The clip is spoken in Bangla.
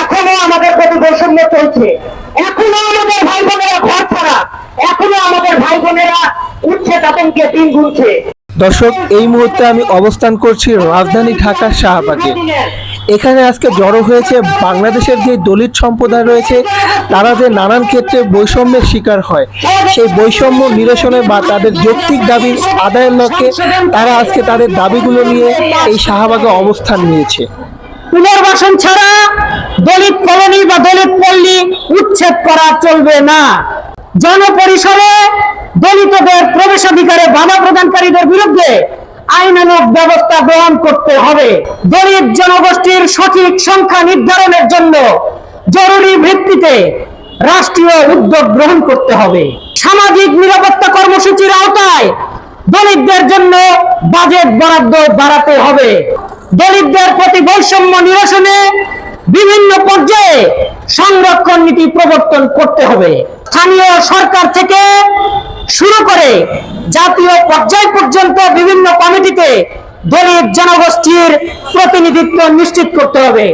এখনও আমাদের প্রতি বৈষম্য চলছে। এখনও আমাদের ভাই বোনেরা ঘর ছাড়া, এখনও আমাদের ভাই বোনেরা উচ্ছেদ আতঙ্কে দিন গুনছে। দর্শক, এই মুহূর্তে আমি অবস্থান করছি রাজধানী ঢাকার শাহবাগে। এখানে আজকে জড়ো হয়েছে বাংলাদেশের যে দলিত সম্প্রদায় রয়েছে, তারা যে নানান ক্ষেত্রে বৈষম্যের শিকার হয়। সেই বৈষম্য নিরসনে বা তাদের যৌক্তিক দাবি আদায়ের লক্ষ্যে তারা আজকে তাদের দাবিগুলো নিয়ে এই শাহবাগে অবস্থান নিয়েছে। পুনর্বাসন ছাড়া দলিত কলোনি বা দলিত পল্লী উচ্ছেদ করা চলবে না। জনপরিসরে দলিতদের প্রবেশাধিকারে বাধা প্রদানকারীদের বিরুদ্ধে আইনানুগ ব্যবস্থা গ্রহণ করতে হবে। দলিত জনগোষ্ঠীর সঠিক সংখ্যা নির্ধারণের জন্য জরুরি ভিত্তিতে রাষ্ট্রীয় উদ্যোগ গ্রহণ করতে হবে। সামাজিক নিরাপত্তা কর্মসূচির আওতায় দলিতদের জন্য বাজেট বরাদ্দ বাড়াতে হবে। দলিতদের প্রতি বৈষম্য নিরসনে বিভিন্ন পর্যায়ে সংরক্ষণ নীতি প্রবর্তন করতে হবে। স্থানীয় সরকার থেকে শুরু করে জাতীয় পর্যায় পর্যন্ত বিভিন্ন কমিটিতে দলিত জনগোষ্ঠীর প্রতিনিধিত্ব নিশ্চিত করতে হবে।